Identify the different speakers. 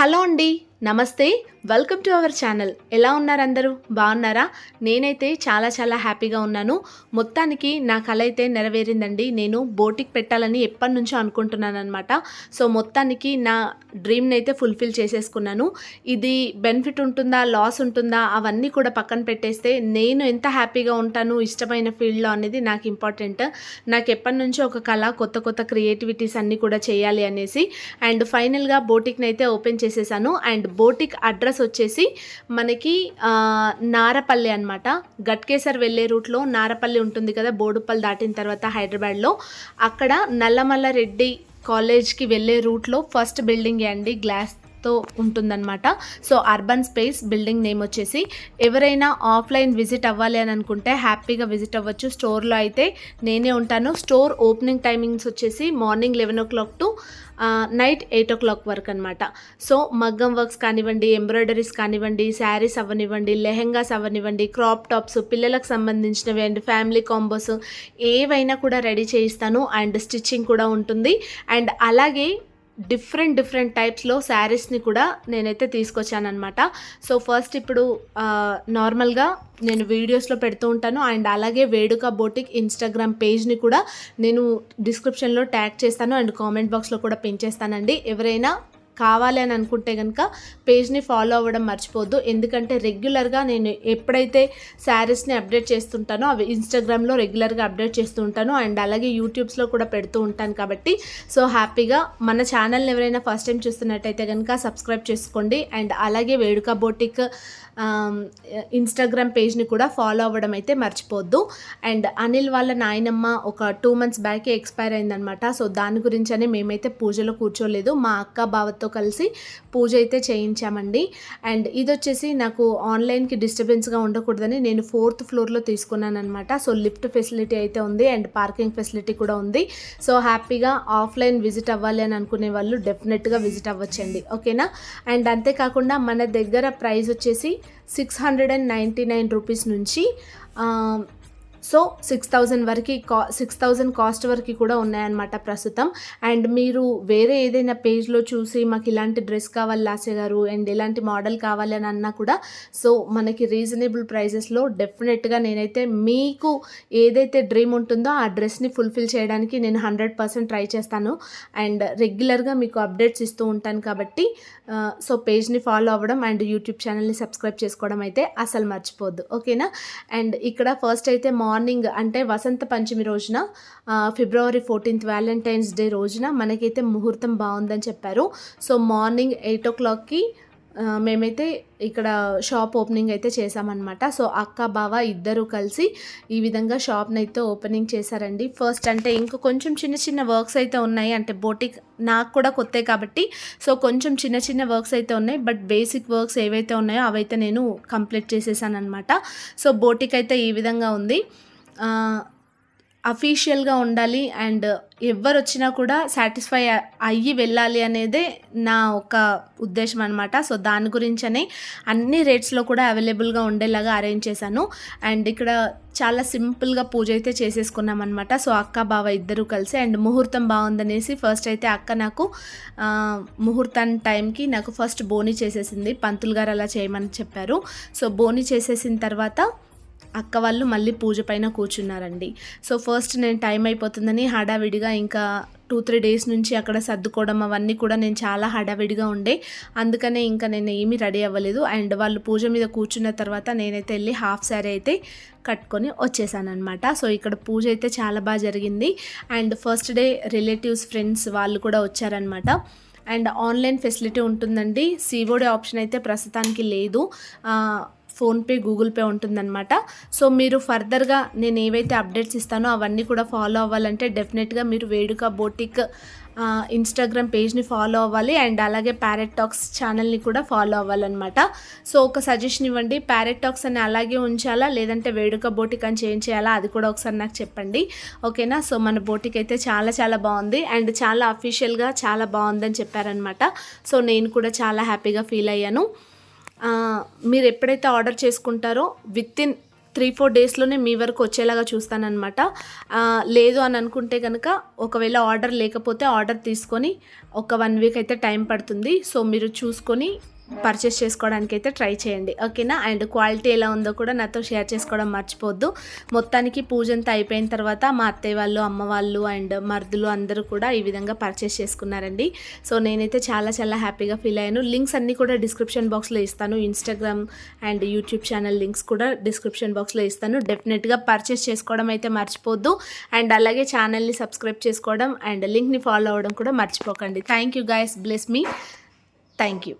Speaker 1: Hello అండి నమస్తే. Welcome to our channel ఎలా ఉన్నారు అందరూ బాగున్నారా? నేనైతే చాలా చాలా హ్యాపీగా ఉన్నాను. మొత్తానికి నా కళ అయితే నెరవేరిందండి. నేను బోటిక్ పెట్టాలని ఎప్పటి నుంచో అనుకుంటున్నాను అనమాట సో మొత్తానికి నా డ్రీమ్ని అయితే ఫుల్ఫిల్ చేసేసుకున్నాను. ఇది బెనిఫిట్ ఉంటుందా? లాస్ ఉంటుందా? అవన్నీ కూడా పక్కన పెట్టేస్తే నేను ఎంత హ్యాపీగా ఉంటాను? ఇష్టమైన ఫీల్డ్లో అనేది నాకు ఇంపార్టెంట్. నాకు ఎప్పటి నుంచో ఒక కళ కొత్త కొత్త క్రియేటివిటీస్ అన్నీ కూడా చేయాలి అనేసి. అండ్ ఫైనల్గా బోటిక్ని అయితే ఓపెన్ చేసేసాను. అండ్ బోటిక్ అడ్రస్ వచ్చేసి మనకి నారపల్లి అనమాట గట్కేసర్ వెళ్ళే రూట్లో నారపల్లి ఉంటుంది కదా బోడుపల్లి దాటిన తర్వాత హైదరాబాద్లో. అక్కడ నల్లమల్ల రెడ్డి కాలేజ్కి వెళ్ళే రూట్లో ఫస్ట్ బిల్డింగ్ అండి గ్లాస్ తో ఉంటుందన్నమాట. So urban space building name వచ్చేసి ఎవరైనా ఆఫ్లైన్ విజిట్ అవ్వాలి అని అనుకుంటే హ్యాపీగా విజిట్ అవ్వచ్చు. స్టోర్లో అయితే నేనే ఉంటాను. స్టోర్ ఓపెనింగ్ టైమింగ్స్ వచ్చేసి morning eleven o'clock to night eight o'clock వరకు అనమాట సో మగ్గం వర్క్స్ కానివ్వండి ఎంబ్రాయిడరీస్ కానివ్వండి శారీస్ అవ్వనివ్వండి లెహెంగాస్ అవ్వనివ్వండి క్రాప్ టాప్స్ పిల్లలకు సంబంధించినవి అండ్ ఫ్యామిలీ కాంబోస్ ఏవైనా కూడా రెడీ చేయిస్తాను. అండ్ స్టిచ్చింగ్ కూడా ఉంటుంది. అండ్ అలాగే డిఫరెంట్ డిఫరెంట్ టైప్స్లో శారీస్ని కూడా నేనైతే తీసుకొచ్చానమాట సో ఫస్ట్ ఇప్పుడు నార్మల్గా నేను వీడియోస్లో పెడుతూ ఉంటాను. అండ్ అలాగే వేడుక బోటిక్ ఇన్స్టాగ్రామ్ పేజ్ని కూడా నేను డిస్క్రిప్షన్లో ట్యాగ్ చేస్తాను. అండ్ కామెంట్ బాక్స్లో కూడా పెంచేస్తానండి ఎవరైనా కావాలి అని అనుకుంటే కనుక పేజ్ని ఫాలో అవ్వడం మర్చిపోద్దు ఎందుకంటే రెగ్యులర్గా నేను ఎప్పుడైతే శారీస్ని అప్డేట్ చేస్తుంటానో అవి ఇన్స్టాగ్రామ్లో రెగ్యులర్గా అప్డేట్ చేస్తూ ఉంటాను. అండ్ అలాగే యూట్యూబ్స్లో కూడా పెడుతూ ఉంటాను కాబట్టి. సో హ్యాపీగా మన ఛానల్ని ఎవరైనా ఫస్ట్ టైం చూస్తున్నట్టయితే కనుక సబ్స్క్రైబ్ చేసుకోండి. అండ్ అలాగే వేడుక బోటిక్ ఇన్స్టాగ్రామ్ పేజ్ని కూడా ఫాలో అవ్వడం అయితే మర్చిపోవద్దు. అండ్ అనిల్ వాళ్ళ నాయనమ్మ ఒక టూ మంత్స్ బ్యాకే ఎక్స్పైర్ అయిందనమాట సో దాని గురించనే మేమైతే పూజలో కూర్చోలేదు. మా అక్క బావతో కలిసి పూజ అయితే చేయించామండి. అండ్ ఇది వచ్చేసి నాకు ఆన్లైన్కి డిస్టర్బెన్స్గా ఉండకూడదని నేను ఫోర్త్ ఫ్లోర్లో తీసుకున్నాను అనమాట సో లిఫ్ట్ ఫెసిలిటీ అయితే ఉంది అండ్ పార్కింగ్ ఫెసిలిటీ కూడా ఉంది. సో హ్యాపీగా ఆఫ్లైన్ విజిట్ అవ్వాలి అని అనుకునే వాళ్ళు డెఫినెట్గా విజిట్ అవ్వచ్చండి. ఓకేనా? అండ్ అంతేకాకుండా మన దగ్గర ప్రైస్ వచ్చేసి six hundred and ninety nine rupees నుంచి సో సిక్స్ థౌజండ్ వరకు కా సిక్స్ థౌజండ్ కాస్ట్ వరకు కూడా ఉన్నాయన్నమాట ప్రస్తుతం. అండ్ మీరు వేరే ఏదైనా పేజ్లో చూసి మాకు ఇలాంటి డ్రెస్ కావాలి లాసే గారు అండ్ ఇలాంటి మోడల్ కావాలి అని అన్నా కూడా సో మనకి రీజనబుల్ ప్రైజెస్లో డెఫినెట్గా నేనైతే మీకు ఏదైతే డ్రీమ్ ఉంటుందో ఆ డ్రెస్ని ఫుల్ఫిల్ చేయడానికి నేను హండ్రెడ్ పర్సెంట్ ట్రై చేస్తాను. అండ్ రెగ్యులర్గా మీకు అప్డేట్స్ ఇస్తూ ఉంటాను కాబట్టి సో పేజ్ని ఫాలో అవ్వడం అండ్ యూట్యూబ్ ఛానల్ని సబ్స్క్రైబ్ చేసుకోవడం అయితే అసలు మర్చిపోద్దు. ఓకేనా? అండ్ ఇక్కడ ఫస్ట్ అయితే మా మార్నింగ్ అంటే వసంత పంచమి రోజున ఫిబ్రవరి ఫోర్టీన్త్ వ్యాలంటైన్స్ డే రోజున మనకైతే ముహూర్తం బాగుందని చెప్పారు. సో మార్నింగ్ ఎయిట్ ఓ క్లాక్కి మేమైతే ఇక్కడ షాప్ ఓపెనింగ్ అయితే చేసామన్నమాట సో అక్క బావ ఇద్దరు కలిసి ఈ విధంగా షాప్ని అయితే ఓపెనింగ్ చేశారండి. ఫస్ట్ అంటే ఇంకా కొంచెం చిన్న చిన్న వర్క్స్ అయితే ఉన్నాయి. అంటే బోటిక్ నాకు కూడా కొత్త కాబట్టి. సో కొంచెం చిన్న చిన్న వర్క్స్ అయితే ఉన్నాయి. బట్ బేసిక్ వర్క్స్ ఏవైతే ఉన్నాయో అవైతే నేను కంప్లీట్ చేసేసాను అనమాట సో బోటిక్ అయితే ఈ విధంగా ఉంది. అఫీషియల్గా ఉండాలి అండ్ ఎవరు వచ్చినా కూడా సాటిస్ఫై అయ్యి వెళ్ళాలి అనేదే నా ఒక ఉద్దేశం అనమాట సో దాని గురించనే అన్ని రేట్స్లో కూడా అవైలబుల్గా ఉండేలాగా అరేంజ్ చేశాను. అండ్ ఇక్కడ చాలా సింపుల్గా పూజ అయితే చేసేసుకున్నాం అనమాట సో అక్క బావ ఇద్దరు కలిసి అండ్ ముహూర్తం బాగుందనేసి ఫస్ట్ అయితే అక్క నాకు ముహూర్తం టైంకి నాకు ఫస్ట్ బోని చేసేసింది. పంతులు గారు అలా చేయమని చెప్పారు. సో బోని చేసేసిన తర్వాత అక్క వాళ్ళు మళ్ళీ పూజ పైన కూర్చున్నారండి. సో ఫస్ట్ నేను టైం అయిపోతుందని హడావిడిగా ఇంకా టూ త్రీ డేస్ నుంచి అక్కడ సర్దుకోవడం అవన్నీ కూడా నేను చాలా హడావిడిగా ఉండే. అందుకనే ఇంకా నేను ఏమీ రెడీ అవ్వలేదు. అండ్ వాళ్ళు పూజ మీద కూర్చున్న తర్వాత నేనైతే వెళ్ళి హాఫ్ శారీ అయితే కట్టుకొని వచ్చేసానమాట సో ఇక్కడ పూజ అయితే చాలా బాగా జరిగింది. And first day relatives friends వాళ్ళు కూడా వచ్చారనమాట అండ్ ఆన్లైన్ ఫెసిలిటీ ఉంటుందండి. సీఓడి ఆప్షన్ అయితే ప్రస్తుతానికి లేదు. ఫోన్పే గూగుల్ పే ఉంటుందన్నమాట. సో మీరు ఫర్దర్గా నేను ఏవైతే అప్డేట్స్ ఇస్తానో అవన్నీ కూడా ఫాలో అవ్వాలంటే డెఫినెట్గా మీరు వేడుక బోటిక్ ఇన్స్టాగ్రామ్ పేజ్ని ఫాలో అవ్వాలి అండ్ అలాగే ప్యారెట్ టాక్స్ ఛానల్ని కూడా ఫాలో అవ్వాలన్నమాట. సో ఒక సజెషన్ ఇవ్వండి. ప్యారెట్ టాక్స్ అని అలాగే ఉంచాలా? లేదంటే వేడుక బోటిక్ అని చేంజ్ చేయాలా? అది కూడా ఒకసారి నాకు చెప్పండి. ఓకేనా? సో మన బోటిక్ అయితే చాలా చాలా బాగుంది అండ్ చాలా అఫీషియల్గా చాలా బాగుందని చెప్పారనమాట సో నేను కూడా చాలా హ్యాపీగా ఫీల్ అయ్యాను. మీరు ఎప్పుడైతే ఆర్డర్ చేసుకుంటారో విత్ ఇన్ త్రీ ఫోర్ డేస్లోనే మీ వరకు వచ్చేలాగా చూస్తానన్నమాట. లేదు అని అనుకుంటే కనుక ఒకవేళ ఆర్డర్ లేకపోతే ఆర్డర్ తీసుకొని ఒక వన్ వీక్ అయితే టైం పడుతుంది. సో మీరు చూసుకొని పర్చేస్ చేసుకోవడానికి అయితే ట్రై చేయండి. ఓకేనా? అండ్ క్వాలిటీ ఎలా ఉందో కూడా నాతో షేర్ చేసుకోవడం మర్చిపోద్దు మొత్తానికి పూజ అంతా అయిపోయిన తర్వాత మా అత్తయ్య వాళ్ళు అమ్మ వాళ్ళు అండ్ మర్దులు అందరూ కూడా ఈ విధంగా పర్చేస్ చేసుకున్నారండి. సో నేనైతే చాలా చాలా హ్యాపీగా ఫీల్ అయ్యాను. లింక్స్ అన్నీ కూడా డిస్క్రిప్షన్ బాక్స్లో ఇస్తాను. Instagram and YouTube channel links కూడా డిస్క్రిప్షన్ బాక్స్లో ఇస్తాను. డెఫినెట్గా పర్చేస్ చేసుకోవడం అయితే మర్చిపోద్దు అండ్ అలాగే ఛానల్ని సబ్స్క్రైబ్ చేసుకోవడం అండ్ లింక్ని ఫాలో అవ్వడం కూడా మర్చిపోకండి. Thank you guys bless me thank you